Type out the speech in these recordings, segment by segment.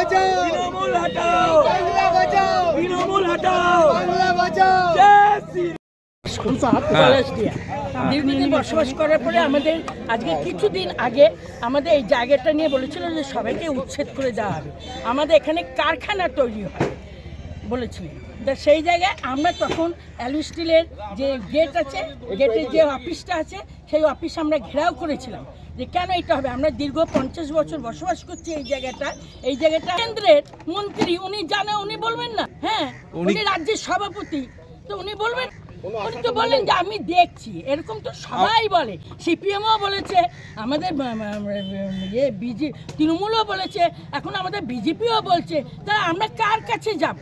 বাঁচাও। তৃণমূল হটাও। বাংলা বাঁচাও। তৃণমূল হটাও। বাংলা বাঁচাও। দিয়া। দীর্ঘদিন বসবাস করার পরে আমাদের আজকে কিছুদিন আগে আমাদের এই জায়গাটা নিয়ে বলেছিল যে সবাইকে উচ্ছেদ করে দেওয়া হবে। আমাদের এখানে কারখানা তৈরি হয় বলেছিলেন। সেই জায়গায় আমরা তখন অ্যালু স্টিলের যে গেট আছে গেটের যে অফিসটা আছে সেই অফিস আমরা ঘেরাও করেছিলাম। যে কেন এটা হবে? আমরা দীর্ঘ পঞ্চাশ বছর বসবাস করছি এই জায়গাটা। এই জায়গাটা কেন্দ্রের মন্ত্রী উনি জানে উনি বলবেন না। হ্যাঁ উনি রাজ্যের সভাপতি। তো উনি বলবেন উনি তো বললেন যে আমি দেখছি। এরকম তো সবাই বলে। সিপিএমও বলেছে আমাদের ইয়ে বিজে তৃণমূলও বলেছে এখন আমাদের বিজেপিও বলছে। তা আমরা কার কাছে যাব?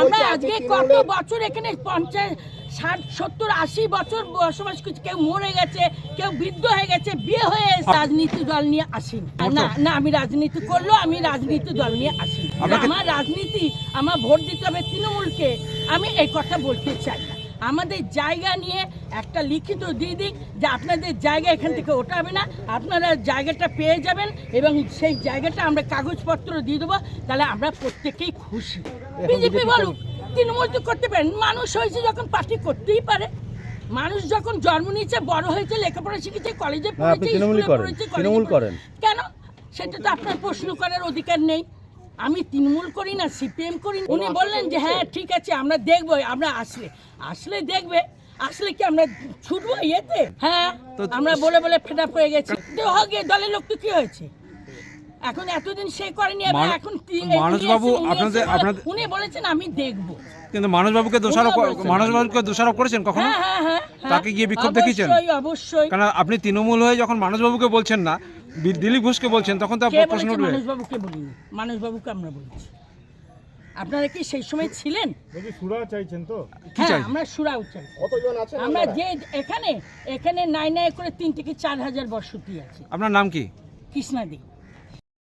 আমরা আজকে কত বছর এখানে পঞ্চাশ ষাট সত্তর আশি বছর বসবাস করছি? কেউ মরে গেছে কেউ বৃদ্ধ হয়ে গেছে বিয়ে হয়ে রাজনীতি দল নিয়ে আসিনি না না আমি রাজনীতি করলেও আমি রাজনীতি দল নিয়ে আসিনি আমার রাজনীতি আমার ভোট দিতে হবে তৃণমূলকে। আমি এই কথা বলতে চাই না। আমাদের জায়গা নিয়ে একটা লিখিত দিয়ে দিক যে আপনাদের জায়গা এখান থেকে ওঠাবে না। আপনারা জায়গাটা পেয়ে যাবেন এবং সেই জায়গাটা আমরা কাগজপত্র দিয়ে দেবো। তাহলে আমরা প্রত্যেকেই খুশি। বিজেপি বলুক তৃণমূল তো করতে পারেন মানুষ হয়েছে যখন পার্টি করতেই পারে। মানুষ যখন জন্ম নিয়েছে বড় হয়েছে লেখাপড়া শিখেছে কলেজে পড়েছে স্কুলে করেন, পড়েছে, তৃণমূল করেন। কেন? সেটা তো আপনার প্রশ্ন করার অধিকার নেই। আমি তৃণমূল করি না সিপিএম করি না। উনি বললেন যে হ্যাঁ ঠিক আছে আমরা দেখব আমরা আসলে আসলে দেখবে আসলে কি আমরা ছুটবো ইয়েতে? হ্যাঁ আমরা বলে বলে আপ হয়ে গেছি। তো দলের লোক তো কি হয়েছে? এখন এতদিন সে করেনি এবার এখন মানসবাবু, উনি আপনাদের- আপনাদের- উনি বলেছেন আমি দেখব। কিন্তু মানসবাবুকে দোষারোপ। মানসবাবুকে দোষারোপ করেছেন কখনো? হ্যাঁ হ্যাঁ হ্যাঁ। তাকে গিয়ে বিক্ষোভ দেখিয়েছেন? অবশ্যই অবশ্যই। কারণ আপনি তৃণমূল হয়ে যখন মানসবাবুকে বলছেন না দিলীপ ঘোষকে বলছেন তখন তো আপনার প্রশ্ন উঠবে। মানুষবাবুকে বলিনি? মানুষবাবুকে আমরা বলছি। আপনারা কি সেই সময় ছিলেন? সুরা চাইছেন তো? হ্যাঁ? আমরা সুরা উচ্চারণ আমরা যে এখানে এখানে নাই নাই করে তিন থেকে চার হাজার বসতি আছে। আপনার নাম কি? কৃষ্ণাদি কে বলে? তো কে ওই যে-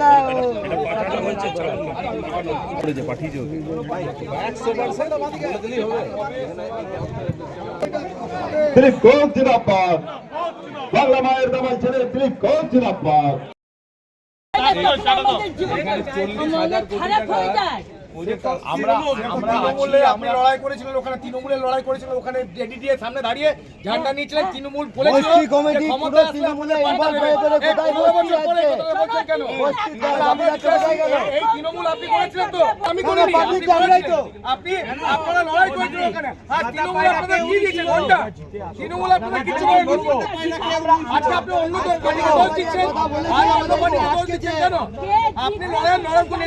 না দিলীপ ঘোষ জিন্দাবাদ বাংলা মায়ের দামাল ছেলে দিলীপ আমাদের খারাপ হয়ে যায়। আমরা আমরা তৃণমূলে আপনি লড়াই করেছিলেন ওখানে তৃণমূলের লড়াই করেছিলেন ওখানে এডিটিএর সামনে দাঁড়িয়ে ঝান্ডা নিয়েছিলেন তৃণমূল বলেছিল। কমিটি পুরো তৃণমূলে আপনাদের হয়ে গেলে কোথায় ষোলো গোষ্ঠী বছর পরে আছে? এই কথা বলছেন কেন? গোষ্ঠী তাহলে তাহলে আপনার আমরা চলে গেল। এই- এই তৃণমূল আপনি করেছিলেন তো? আমি কোনো পাবলিক আপনি তো। আপনি আপনারা লড়াই করেছিলেন ওখানে। আর তৃণমূল আপনাদের কি দিয়েছে ঘণ্টা। তৃণমূল আপনাদের কিছু করেনি। আজকে আপনি অন্য দল পার্টিকে দোষ দিচ্ছেন আর অন্য পার্টিকে দোষ দিচ্ছেন কেন? আপনি লড়াই লড়াই করে